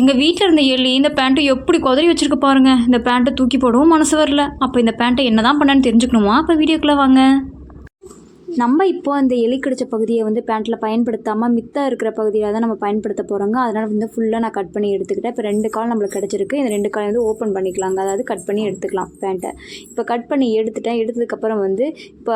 எங்கள் வீட்டில் இருந்த எள்ளி இந்த பேண்ட்டை எப்படி குதறி வச்சிருக்க பாருங்க. இந்த பேண்ட்டை தூக்கி போடவும் மனசு வரல. அப்போ இந்த பேண்ட்டை என்ன தான் பண்ணேன்னு தெரிஞ்சுக்கணுமா? அப்போ வீடியோக்குள்ளே வாங்க. நம்ம இப்போ அந்த எலி கடிச்ச பகுதியை வந்து பேண்ட்டில் பயன்படுத்தாமல் மித்தம் இருக்கிற பகுதியில் தான் நம்ம பயன்படுத்த போகிறோங்க அதனால் வந்து ஃபுல்லாக நான் கட் பண்ணி எடுத்துக்கிட்டேன். இப்போ ரெண்டு கால் நம்மளுக்கு கிடச்சிருக்கு. இந்த ரெண்டு கால் வந்து ஓப்பன் பண்ணிக்கலாங்க. அதாவது கட் பண்ணி எடுத்துக்கலாம் பேண்ட்டை இப்போ கட் பண்ணி எடுத்துட்டேன். எடுத்ததுக்கப்புறம் வந்து இப்போ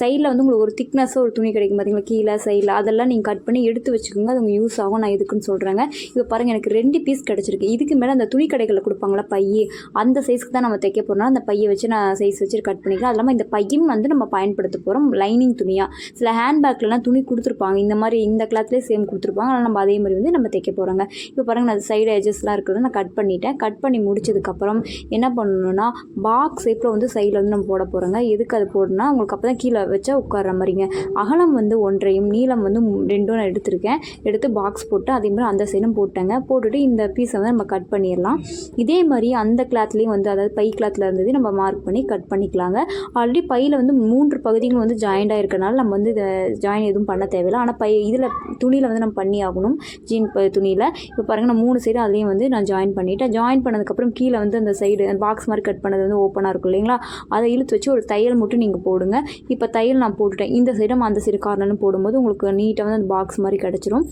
சைடில் வந்து உங்களுக்கு ஒரு திக்னஸ்ஸாக ஒரு துணி கிடைக்கும் பார்த்தீங்களா கீழே சைடில் அதெல்லாம் நீங்கள் கட் பண்ணி எடுத்து வச்சுக்கோங்க. அது உங்களுக்கு யூஸ் ஆகும். நான் எதுக்குன்னு சொல்கிறேங்க இப்போ பாருங்கள் எனக்கு ரெண்டு பீஸ் கிடச்சிருக்கு. இதுக்கு மேலே அந்த துணி கடைகளில் கொடுப்பாங்களா? பைய. அந்த சைஸ்க்கு தான் நம்ம தைக்க போகிறோம்னா அந்த பையை வச்சு நான் சைஸ் வச்சு கட் பண்ணிக்கலாம். அது இல்லாமல் இந்த பையும் வந்து நம்ம பயன்படுத்த போகிறோம் லைனிங் துணியாக சில ஹேண்ட்பேக்லலாம் துணி கொடுத்துருப்பாங்க. இந்த மாதிரி இந்த கிளாத்லேயே சேம் கொடுத்துருப்பாங்க. ஆனால் நம்ம அதே மாதிரி வந்து நம்ம தைக்க போகிறாங்க இப்போ பாருங்கள் நான் சைடு எஜஸ்லாம் இருக்கிறத நான் கட் பண்ணிட்டேன். கட் பண்ணி முடிச்சதுக்கப்புறம் என்ன பண்ணணும்னா பாக்ஸ் ஷேப்பில் வந்து சைடில் வந்து நம்ம போட போகிறோங்க எதுக்கு அது போடணும்னா உங்களுக்கு அப்போ தான் கீழே வச்சா உட்கார்ற மாதிரிங்க. அகலம் வந்து ஒன்றையும் நீளம் வந்து ரெண்டும் நான் எடுத்திருக்கேன். எடுத்து பாக்ஸ் போட்டு அதே மாதிரி அந்த சைடும் போட்டேங்க. போட்டுட்டு இந்த பீஸை வந்து நம்ம கட் பண்ணிடலாம். இதே மாதிரி அந்த கிளாத்லேயும் வந்து அதாவது பை கிளாத்தில் இருந்தது நம்ம மார்க் பண்ணி கட் பண்ணிக்கலாங்க. ஆல்ரெடி பையில் வந்து மூன்று பகுதிகள் வந்து ஜாயிண்டாக இருக்கனால நம்ம வந்து இதை ஜாயின் எதுவும் பண்ண தேவையில்லை. ஆனால் பை இதில் துணியில் வந்து நம்ம பண்ணி ஆகணும். ஜீன் துணியில். இப்போ பாருங்கள் நான் மூணு சைடு அதுலேயும் வந்து நான் ஜாயின் பண்ணிவிட்டேன் ஜாயின் பண்ணதுக்கப்புறம் கீழே வந்து அந்த சைடு அந்த பாக்ஸ் மாதிரி கட் பண்ணது வந்து ஓப்பனாக இருக்கும் இல்லைங்களா? அதை இழுத்து வச்சு ஒரு தையல் மட்டும் நீங்கள் போடுங்க. இப்போ தையல் நான் போட்டுட்டேன். இந்த சைடும் அந்த சைடு கார்னர்னு போடும்போது உங்களுக்கு நீட்டாக வந்து அந்த பாக்ஸ் மாதிரி கிடச்சிரும்.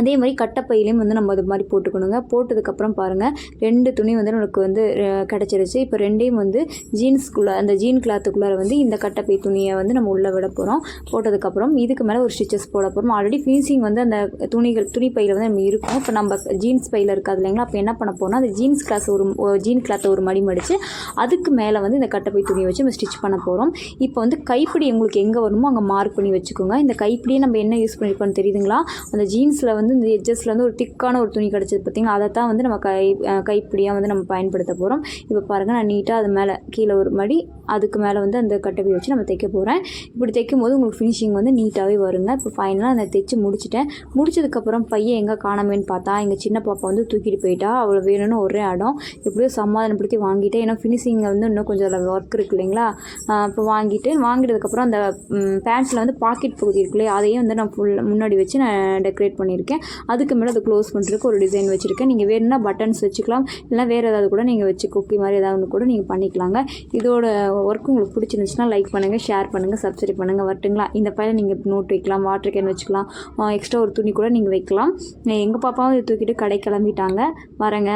அதே மாதிரி கட்டப்பையிலையும் வந்து நம்ம அது மாதிரி போட்டுக்கணுங்க. போட்டதுக்கப்புறம் பாருங்கள் ரெண்டு துணி வந்து நமக்கு வந்து கிடச்சிருச்சு. இப்போ ரெண்டையும் வந்து ஜீன்ஸ்குள்ளே அந்த ஜீன் கிளாத்துக்குள்ளார வந்து இந்த கட்டப்பை துணியை வந்து நம்ம உள்ளே விட போகிறோம் போட்டதுக்கப்புறம் இதுக்கு மேலே ஒரு ஸ்டிச்சஸ் போட போகிறோம் ஆல்ரெடி ஃபினிஷிங் வந்து அந்த துணிகள் துணி பையில் வந்து நம்ம இருக்கும். இப்போ நம்ம ஜீன்ஸ் பையில் இருக்காது இல்லைங்களா? அப்போ என்ன பண்ண போகிறோம்னா அந்த ஜீன்ஸ் கிளாஸ் ஒரு ஒரு ஜீன் கிளாத்தை ஒரு மடி மடித்து அதுக்கு மேலே வந்து இந்த கட்டப்பை துணியை வச்சு நம்ம ஸ்டிச் பண்ண போகிறோம் இப்போ வந்து கைப்பிடி உங்களுக்கு எங்கே வரணுமோ அங்கே மார்க் பண்ணி வச்சுக்கோங்க. இந்த கைப்பிடியை நம்ம என்ன யூஸ் பண்ணியிருக்கோம்னு தெரியுதுங்களா? அந்த ஜீன்ஸில் வந்து வந்து இந்த எட்ஜஸ்லேருந்து வந்து ஒரு திக்கான ஒரு துணி கிடச்சது பார்த்தீங்களா அதை தான் வந்து நம்ம கை கைப்பிடியாக வந்து நம்ம பயன்படுத்த போகிறோம் இப்போ பாருங்கள் நான் நீட்டாக அது மேலே கீழே ஒரு மடி அதுக்கு மேலே வந்து அந்த கட்டப்பை வச்சு நம்ம தைக்க போகிறேன் இப்படி தைக்கும் போது உங்களுக்கு ஃபினிஷிங் வந்து நீட்டாகவே வருங்க. இப்போ ஃபைனலாக அதை தைச்சு முடிச்சிட்டேன். முடிச்சதுக்கப்புறம் பையன் எங்கே காணாமேன்னு பார்த்தா எங்கள் சின்ன பாப்பா வந்து தூக்கிட்டு போயிட்டா. அவளை வேணும்னு ஒரே இடம். எப்படியோ சமாதானப்படுத்தி வாங்கிட்டேன். ஏன்னா ஃபினிஷிங்கை வந்து இன்னும் கொஞ்சம் ஒர்க் இருக்கு இல்லைங்களா? இப்போ வாங்கிட்டு வாங்கிட்டதுக்கப்புறம் அந்த பேண்ட்ஸில் வந்து பாக்கெட் பகுதி இருக்கு இல்லையா? அதையும் வந்து நான் ஃபுல் முன்னாடி வச்சு நான் டெக்கரேட் பண்ணியிருக்கேன். அதுக்கு மேலே அதை க்ளோஸ் பண்ணுறதுக்கு ஒரு டிசைன் வச்சுருக்கேன். நீங்கள் வேணும்னா பட்டன்ஸ் வச்சுக்கலாம். இல்லைனா வேறு ஏதாவது கூட நீங்கள் வச்சு குக்கி மாதிரி ஏதாவது ஒன்று கூட நீங்கள் பண்ணிக்கலாங்க. இதோட ஒர்க் உங்களுக்கு பிடிச்சிருந்துச்சுன்னா லைக் பண்ணுங்கள் ஷேர் பண்ணுங்கள் சப்ஸ்கிரைப் பண்ணுங்கள் வரட்டுங்களா? இந்த பையில நீங்கள் நோட் வைக்கலாம் வாட்டர் கேன் வச்சுக்கலாம். எக்ஸ்ட்ரா ஒரு துணி கூட நீங்கள் வைக்கலாம். எங்கள் பாப்பாவும் இதை தூக்கிட்டு கடை கிளம்பிட்டாங்க. வரேங்க.